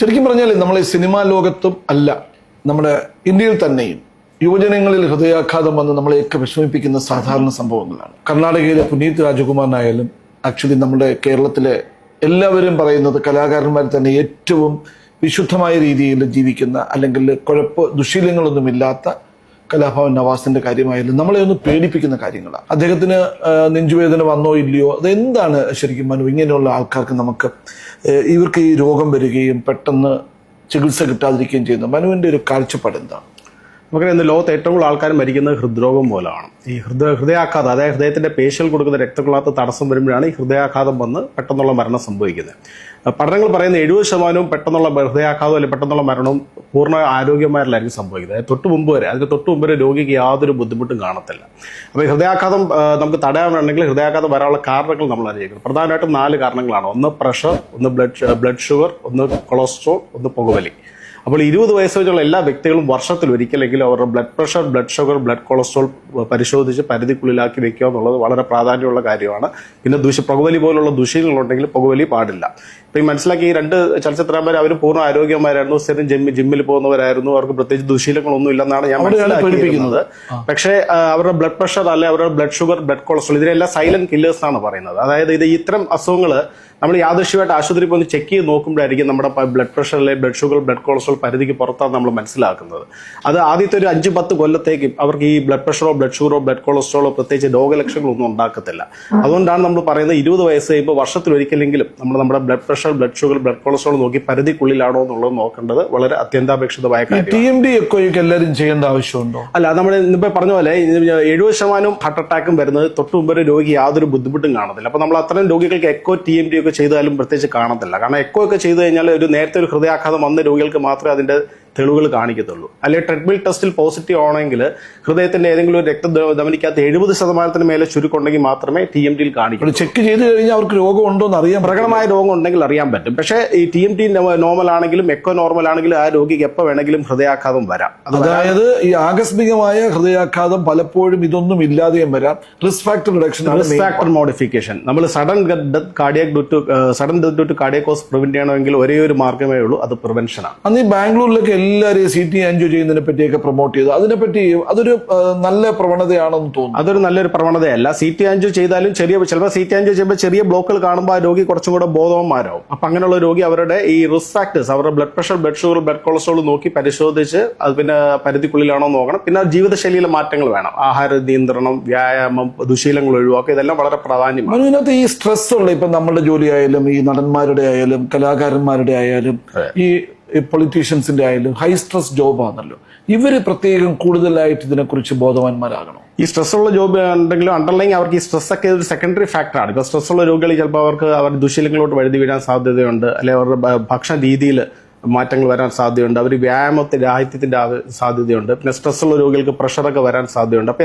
ശരിക്കും പറഞ്ഞാൽ നമ്മളെ സിനിമാ ലോകത്തും അല്ല നമ്മുടെ ഇന്ത്യയിൽ തന്നെയും യുവജനങ്ങളിൽ ഹൃദയാഘാതം വന്ന് നമ്മളെയൊക്കെ വിഷമിപ്പിക്കുന്ന സാധാരണ സംഭവങ്ങളാണ്. കർണാടകയിലെ പുനീത് രാജകുമാറിനായാലും ആക്ച്വലി നമ്മുടെ കേരളത്തിലെ എല്ലാവരും പറയുന്നത് കലാകാരന്മാർ തന്നെ ഏറ്റവും വിശുദ്ധമായ രീതിയിൽ ജീവിക്കുന്ന അല്ലെങ്കിൽ കുഴപ്പ ദുശീലങ്ങളൊന്നുമില്ലാത്ത കലാഭവൻ നവാസിന്റെ കാര്യമായാലും നമ്മളെ ഒന്ന് പേടിപ്പിക്കുന്ന കാര്യങ്ങളാണ്. അദ്ദേഹത്തിന് നെഞ്ചുവേദന വന്നോ ഇല്ലയോ അതെന്താണ് ശരിക്കും മനു? ഇങ്ങനെയുള്ള ആൾക്കാർക്ക് നമുക്ക് ഇവർക്ക് ഈ രോഗം വരികയും പെട്ടെന്ന് ചികിത്സ കിട്ടാതിരിക്കുകയും ചെയ്യുന്നു മനുവിന്റെ ഒരു കാഴ്ചപ്പാട് എന്താണ്? നമുക്കറിയാം ഇന്ന് ലോകത്ത് ഏറ്റവും കൂടുതൽ ആൾക്കാർ മരിക്കുന്നത് ഹൃദ്രോഗം മൂലമാണ്. ഈ ഹൃദയ ഹൃദയാഘാതം അതായത് ഹൃദയത്തിന്റെ പേശികൾ കൊടുക്കുന്ന രക്തക്കുളാത്ത തടസ്സം വരുമ്പോഴാണ് ഈ ഹൃദയാഘാതം വന്ന് പെട്ടെന്നുള്ള മരണം സംഭവിക്കുന്നത്. പഠനങ്ങൾ പറയുന്ന എഴുപത് ശതമാനവും പെട്ടെന്നുള്ള ഹൃദയാഘാതം അല്ലെങ്കിൽ പെട്ടെന്നുള്ള മരണവും പൂർണ ആരോഗ്യമാരിലായിരിക്കും സംഭവിക്കുന്നത്. തൊട്ട് മുമ്പ് വരെ അതിന് തൊട്ട് മുമ്പ് വരെ രോഗിക്ക് യാതൊരു ബുദ്ധിമുട്ടും കാണത്തില്ല. അപ്പോൾ ഹൃദയാഘാതം നമുക്ക് തടയാൻ വേണമെങ്കിൽ ഹൃദയാഘാതം വരാനുള്ള കാരണങ്ങൾ നമ്മൾ അറിയിക്കണം പ്രധാനമായിട്ടും നാല് കാരണങ്ങളാണ്. ഒന്ന് പ്രഷർ ഒന്ന് ബ്ലഡ് ബ്ലഡ് ഷുഗർ ഒന്ന് കൊളസ്ട്രോൾ ഒന്ന് പുകവലി. അപ്പോൾ ഇരുപത് വയസ്സ് വെച്ചുള്ള എല്ലാ വ്യക്തികളും വർഷത്തിൽ ഒരിക്കലെങ്കിലും അവരുടെ blood pressure blood sugar blood cholesterol പരിശോധിച്ച് പരിധിക്കുള്ളിലാക്കി വെക്കുക എന്നുള്ളത് വളരെ പ്രാധാന്യമുള്ള കാര്യമാണ്. പിന്നെ ദുഷ പുകവലി പോലുള്ള ദുശീലങ്ങളുണ്ടെങ്കിൽ പുകവലി പാടില്ല. ഇപ്പം ഈ മനസ്സിലാക്കി ഈ രണ്ട് ചലച്ചിത്രകാരന്മാർ അവർ പൂർണ ആരോഗ്യമാരായിരുന്നു സ്ഥിരം ജിമ്മിൽ ജിമ്മിൽ പോകുന്നവരായിരുന്നു അവർക്ക് പ്രത്യേകിച്ച് ദുശീലങ്ങളൊന്നും ഇല്ലെന്നാണ് ഞാൻ മനസ്സിലാക്കിയിരിക്കുന്നത് പക്ഷേ അവരുടെ ബ്ലഡ് പ്രഷർ അല്ലെ അവരുടെ ബ്ലഡ് ഷുഗർ ബ്ലഡ് കൊളസ്ട്രോൾ ഇതിനെല്ലാം സൈലന്റ് കില്ലേഴ്സ് എന്നാണ് പറയുന്നത്. അതായത് ഇത് ഇത്തരം അസുഖങ്ങൾ നമ്മൾ യാദൃശ്യമായിട്ട് ആശുപത്രി പോയി ചെക്ക് ചെയ്ത് നോക്കുമ്പോഴായിരിക്കും നമ്മുടെ ബ്ലഡ് പ്രഷർ അല്ലെ ബ്ലഡ് ഷുഗർ ബ്ലഡ് കൊളസ്ട്രോൾ പരിധിക്ക് പുറത്താണ് നമ്മൾ മനസ്സിലാക്കുന്നത്. അത് ആദ്യത്തെ ഒരു അഞ്ച് പത്ത് കൊല്ലത്തേക്ക് അവർക്ക് ഈ ബ്ലഡ് പ്രഷറോ ബ്ലഡ് ഷുഗറോ ബ്ലഡ് കൊളസ്ട്രോളോ പ്രത്യേകിച്ച് രോഗലക്ഷണങ്ങളൊന്നും ഉണ്ടാക്കത്തില്ല. അതുകൊണ്ടാണ് നമ്മൾ പറയുന്നത് ഇരുപത് വയസ്സ് കഴിയുമ്പോൾ വർഷത്തിൽ ഒരിക്കലെങ്കിലും നമ്മൾ നമ്മുടെ blood pressure blood sugar blood cholesterol നോക്കി പരിധിക്കുള്ളിലാണോ എന്നുള്ളത് നോക്കേണ്ടത് വളരെ അത്യന്താപേക്ഷിതമായ കാര്യമാണ്. ടി എം ഡി ഒക്കെ എല്ലാവരും ചെയ്യേണ്ട ആവശ്യമുണ്ടോ? അല്ല നമ്മൾ ഇന്നിപ്പോ പറഞ്ഞ പോലെ എഴുപത് ശതമാനം ഹാർട്ട് അറ്റാക്കും വരുന്നത് തൊട്ട് മുമ്പ് ഒരു രോഗി യാതൊരു ബുദ്ധിമുട്ടും കാണത്തില്ല. അപ്പൊ നമ്മൾ അത്രയും രോഗികൾക്ക് എക്കോ ടി എം ഡി ഒക്കെ ചെയ്താലും പ്രത്യേകിച്ച് കാണത്തില്ല. കാരണം എക്കോ ഒക്കെ ചെയ്തു കഴിഞ്ഞാൽ ഒരു നേരത്തെ ഒരു ഹൃദയാഘാതം വന്ന രോഗികൾക്ക് മാത്രമേ അതിന്റെ തെളിവുകൾ കാണിക്കത്തുള്ളൂ. അല്ലെങ്കിൽ ട്രെഡ്മിൽ ടെസ്റ്റിൽ പോസിറ്റീവ് ആണെങ്കിൽ ഹൃദയത്തിന്റെ ഏതെങ്കിലും ഒരു രക്തം ധമനിക്കാത്ത എഴുപത് ശതമാനത്തിന് മേലെ ചുരുക്കുണ്ടെങ്കിൽ മാത്രമേ ടി എം ടിയിൽ കാണിക്കൂ ചെക്ക് ചെയ്ത് കഴിഞ്ഞാൽ അവർക്ക് രോഗം ഉണ്ടോ എന്ന് അറിയാം പ്രകടമായ രോഗം ഉണ്ടെങ്കിൽ അറിയാൻ പറ്റും. പക്ഷേ ഈ ടി എം ടി നോർമൽ ആണെങ്കിലും എക്കോ നോർമൽ ആണെങ്കിലും ആ രോഗിക്ക് എപ്പോൾ വേണമെങ്കിലും ഹൃദയാഘാതം വരാം. അതായത് ഈ ആകസ്മികമായ ഹൃദയാഘാതം പലപ്പോഴും ഇതൊന്നും ഇല്ലാതെയും വരാം. Risk factor reduction risk factor modification നമ്മൾ sudden death cardiac due to sudden death due to cardiac cause prevent ചെയ്യണമെങ്കിൽ ഒരേ ഒരു മാർഗമേ ഉള്ളൂ അത് പ്രിവെൻഷനാണ് അന്ന് ഈ ബാംഗ്ലൂരിലൊക്കെ എല്ലാവരെയും സി ടി എൻജോയ് ചെയ്യുന്നതിനെ പറ്റിയൊക്കെ പ്രൊമോട്ട് ചെയ്തു. അതിനെപ്പറ്റി അതൊരു നല്ല പ്രവണതയാണെന്ന് തോന്നുന്നു. അതൊരു നല്ലൊരു പ്രവണതയല്ല. സി ടി ചെയ്താലും ചെറിയ ചിലപ്പോൾ സി ടി ചെയ്യുമ്പോൾ ചെറിയ ബ്ലോക്കുകൾ കാണുമ്പോൾ ആ രോഗി കുറച്ചും കൂടെ ബോധവന്മാരാവും. അപ്പൊ അങ്ങനെയുള്ള രോഗി അവരുടെ ഈ റിസ്ക് ഫാക്ടേഴ്സ് അവരുടെ blood pressure blood sugar blood cholesterol നോക്കി പരിശോധിച്ച് അത് പിന്നെ പരിധിക്കുള്ളിലാണോ നോക്കണം. പിന്നെ ജീവിതശൈലിയിലെ മാറ്റങ്ങൾ വേണം. ആഹാര നിയന്ത്രണം വ്യായാമം ദുശീലങ്ങൾ ഒഴിവാക്കുക ഇതെല്ലാം വളരെ പ്രാധാന്യമാണ്. ഇതിനകത്ത് ഈ സ്ട്രെസ് ഉള്ള ഇപ്പൊ നമ്മുടെ ജോലി ആയാലും ഈ നടന്മാരുടെ ആയാലും കലാകാരന്മാരുടെ ആയാലും ഈ പൊളിറ്റീഷ്യൻസിന്റെ ആയാലും ഹൈ സ്ട്രെസ് ജോബാണല്ലോ ഇവർ പ്രത്യേകം കൂടുതലായിട്ട് ഇതിനെക്കുറിച്ച് ബോധവാന്മാരാകണം? ഈ സ്ട്രെസ് ഉള്ള ജോബ് ഉണ്ടെങ്കിലും അണ്ടർലൈൻ അവർക്ക് ഈ സ്ട്രെസ് ഒക്കെ ഒരു സെക്കൻഡറി ഫാക്ടറാണ് ഇപ്പോൾ സ്ട്രെസ് ഉള്ള രോഗികൾ ചിലപ്പോൾ അവർക്ക് അവർ ദുശീലങ്ങളോട് വഴുതി വീഴാൻ സാധ്യതയുണ്ട്. അല്ലെങ്കിൽ അവരുടെ ഭക്ഷണ രീതിയിൽ മാറ്റങ്ങൾ വരാൻ സാധ്യതയുണ്ട്. അവർ വ്യായാമത്തെ രാഹിത്യത്തിന്റെ സാധ്യതയുണ്ട്. പിന്നെ സ്ട്രെസ് ഉള്ള രോഗികൾക്ക് പ്രഷറൊക്കെ വരാൻ സാധ്യതയുണ്ട്. അപ്പൊ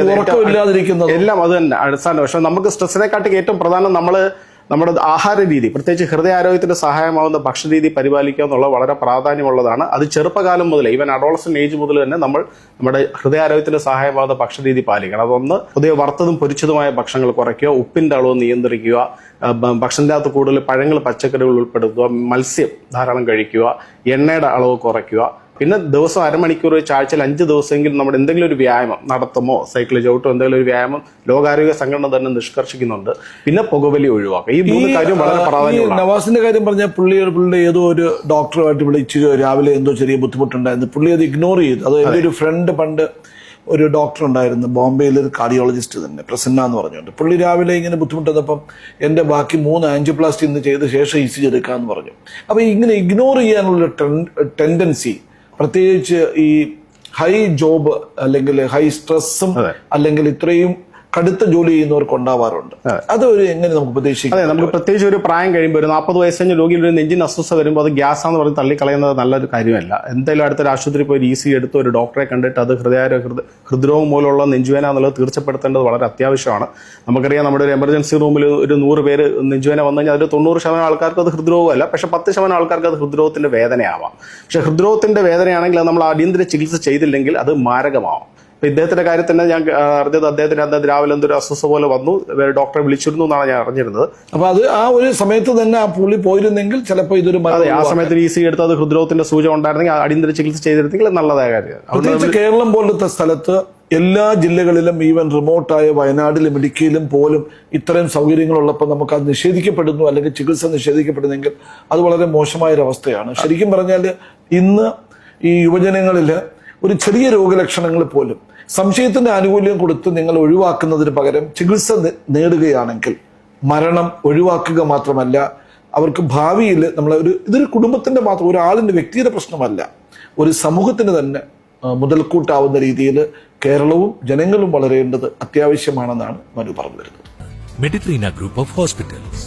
എല്ലാം അത് തന്നെ. അടിസ്ഥാനം പക്ഷെ നമുക്ക് സ്ട്രെസ്സിനെക്കാട്ടി ഏറ്റവും പ്രധാനം നമ്മൾ നമ്മുടെ ആഹാര രീതി പ്രത്യേകിച്ച് ഹൃദയാരോഗ്യത്തിന് സഹായമാവുന്ന ഭക്ഷണരീതി പരിപാലിക്കുക എന്നുള്ളത് വളരെ പ്രാധാന്യമുള്ളതാണ്. അത് ചെറുപ്പകാലം മുതൽ ഈവൻ അഡോളസൻ ഏജ് മുതൽ തന്നെ നമ്മൾ നമ്മുടെ ഹൃദയാരോഗ്യത്തിന് സഹായമാവുന്ന ഭക്ഷണരീതി പാലിക്കണം. അതൊന്ന് പുതിയ വറുത്തതും പൊരിച്ചതുമായ ഭക്ഷണങ്ങൾ കുറയ്ക്കുക ഉപ്പിന്റെ അളവ് നിയന്ത്രിക്കുക ഭക്ഷണത്തിനകത്ത് കൂടുതൽ പഴങ്ങൾ പച്ചക്കറികൾ ഉൾപ്പെടുത്തുക മത്സ്യം ധാരാളം കഴിക്കുക എണ്ണയുടെ അളവ് കുറയ്ക്കുക പിന്നെ ദിവസം അരമണിക്കൂർ വെച്ച് ആഴ്ചയിൽ അഞ്ച് ദിവസമെങ്കിലും നമ്മുടെ എന്തെങ്കിലും ഒരു വ്യായാമം നടത്തുമോ സൈക്കിൾ ചവിട്ടോ എന്തെങ്കിലും ഒരു വ്യായാമം ലോകാരോഗ്യ സംഘടന തന്നെ നിഷ്കർഷിക്കുന്നുണ്ട്. പിന്നെ പുകവലി ഒഴിവാക്കുക. ഈ മൂന്ന് കാര്യം വളരെ പ്രാധാന്യമുള്ള നവാസിന്റെ കാര്യം പറഞ്ഞാൽ പുള്ളി പുള്ളിയുടെ ഏതോ ഒരു ഡോക്ടറുമായിട്ട് വിളിച്ച് രാവിലെ എന്തോ ചെറിയ ബുദ്ധിമുട്ടുണ്ടായിരുന്നു. പുള്ളി അത് ഇഗ്നോർ ചെയ്തു. അത് എന്റെ ഒരു ഫ്രണ്ട് പണ്ട് ഒരു ഡോക്ടർ ഉണ്ടായിരുന്നു. ബോംബെയിൽ ഒരു കാർഡിയോളജിസ്റ്റ് തന്നെ പ്രസന്ന എന്ന് പറഞ്ഞുകൊണ്ട്. പുള്ളി രാവിലെ ഇങ്ങനെ ബുദ്ധിമുട്ടുന്നപ്പം എന്റെ ബാക്കി മൂന്ന് ആൻജിയോപ്ലാസ്റ്റി ഇന്ന് ചെയ്ത ശേഷം ഇ സി ജി എടുക്കാന്ന് പറഞ്ഞു. അപ്പോൾ ഇങ്ങനെ ഇഗ്നോർ ചെയ്യാനുള്ള ടെൻഡൻസി പ്രത്യേകിച്ച് ഈ ഹൈ ജോബ് അല്ലെങ്കിൽ ഹൈ സ്ട്രെസ്സും അല്ലെങ്കിൽ ഇത്രയും കടുത്ത ജോലി ചെയ്യുന്നവർക്ക് ഉണ്ടാവാറുണ്ട്. അത് ഒരു എങ്ങനെ നമുക്ക് പ്രതീക്ഷിക്കാം? അതെ നമുക്ക് പ്രത്യേകിച്ച് ഒരു പ്രായം കഴിയുമ്പോൾ ഒരു നാൽപ്പത് വയസ്സ് കഴിഞ്ഞ രോഗിയിൽ ഒരു നെഞ്ചിന് അസ്വസ്ഥ വരുമ്പോൾ അത് ഗ്യാസ് ആണെന്ന് പറഞ്ഞ് തള്ളിക്കളയുന്നത് നല്ലൊരു കാര്യമല്ല. എന്തായാലും അടുത്തൊരു ആശുപത്രി പോയി ഇ സി എടുത്ത് ഒരു ഡോക്ടറെ കണ്ടിട്ട് അത് ഹൃദയാരോ ഹൃദ്രോഗം മൂലമുള്ള നെഞ്ചുവേന എന്നുള്ളത് തീർച്ചപ്പെടുത്തേണ്ടത് വളരെ അത്യാവശ്യമാണ്. നമുക്കറിയാം നമ്മുടെ ഒരു എമർജൻസി റൂമിൽ ഒരു നൂറ് പേര് നെഞ്ചുവേന വന്നു കഴിഞ്ഞാൽ അതിൽ തൊണ്ണൂറ് ശതമാനം ആൾക്കാർക്ക് അത് ഹൃദ്രോഗമല്ല പക്ഷെ പത്ത് ശതമാനം ആൾക്കാർക്ക് അത് ഹൃദ്രോഗത്തിന്റെ വേദനയാവാം. പക്ഷെ ഹൃദ്രോഗത്തിന്റെ വേദനയാണെങ്കിൽ അത് നമ്മൾ അടിയന്തര ചികിത്സ ചെയ്തില്ലെങ്കിൽ അത് മാരകമാവാം. ഇപ്പൊ ഇദ്ദേഹത്തിന്റെ കാര്യത്തിൽ തന്നെ ഞാൻ അറിഞ്ഞത് അദ്ദേഹത്തിന് അന്ന് രാവിലെ എന്തൊരു അസ്വസ്ഥ പോലെ വന്നു. ഡോക്ടറെ വിളിച്ചിരുന്നു എന്നാണ് ഞാൻ അറിഞ്ഞിരുന്നത്. അപ്പൊ അത് ആ ഒരു സമയത്ത് തന്നെ ആ പുള്ളി പോയിരുന്നെങ്കിൽ ചിലപ്പോൾ ഇതൊരു അതെ ആ സമയത്ത് ഇ സി എടുത്ത് അത് ഹൃദ്രോഗത്തിന്റെ സൂചന ഉണ്ടായിരുന്നെങ്കിൽ അടിയന്തര ചികിത്സ ചെയ്തിരുന്നെങ്കിൽ നല്ലതായ കാര്യം പ്രത്യേകിച്ച് കേരളം പോലത്തെ സ്ഥലത്ത് എല്ലാ ജില്ലകളിലും ഈവൻ റിമോട്ടായ വയനാട്ടിലും ഇടുക്കിയിലും പോലും ഇത്തരം സൗകര്യങ്ങളുള്ളപ്പോൾ നമുക്ക് അത് നിഷേധിക്കപ്പെടുന്നു അല്ലെങ്കിൽ ചികിത്സ നിഷേധിക്കപ്പെടുന്നെങ്കിൽ അത് വളരെ മോശമായൊരവസ്ഥയാണ്. ഒരു അവസ്ഥയാണ് ശരിക്കും പറഞ്ഞാൽ ഇന്ന് ഈ യുവജനങ്ങളിൽ ഒരു ചെറിയ രോഗലക്ഷണങ്ങൾ പോലും സംശയത്തിന്റെ ആനുകൂല്യം കൊടുത്ത് നിങ്ങൾ ഒഴിവാക്കുന്നതിന് പകരം ചികിത്സ നേടുകയാണെങ്കിൽ മരണം ഒഴിവാക്കുക മാത്രമല്ല അവർക്ക് ഭാവിയിൽ നമ്മൾ ഒരു ഇതൊരു കുടുംബത്തിന്റെ മാത്രം ഒരാളിന്റെ വ്യക്തിയുടെ പ്രശ്നമല്ല ഒരു സമൂഹത്തിന് തന്നെ മുതൽക്കൂട്ടാവുന്ന രീതിയിൽ കേരളവും ജനങ്ങളും വളരേണ്ടത് അത്യാവശ്യമാണെന്നാണ് മനു പറഞ്ഞു വരുന്നത് മെഡിട്രീന ഗ്രൂപ്പ് ഓഫ് Hospitals.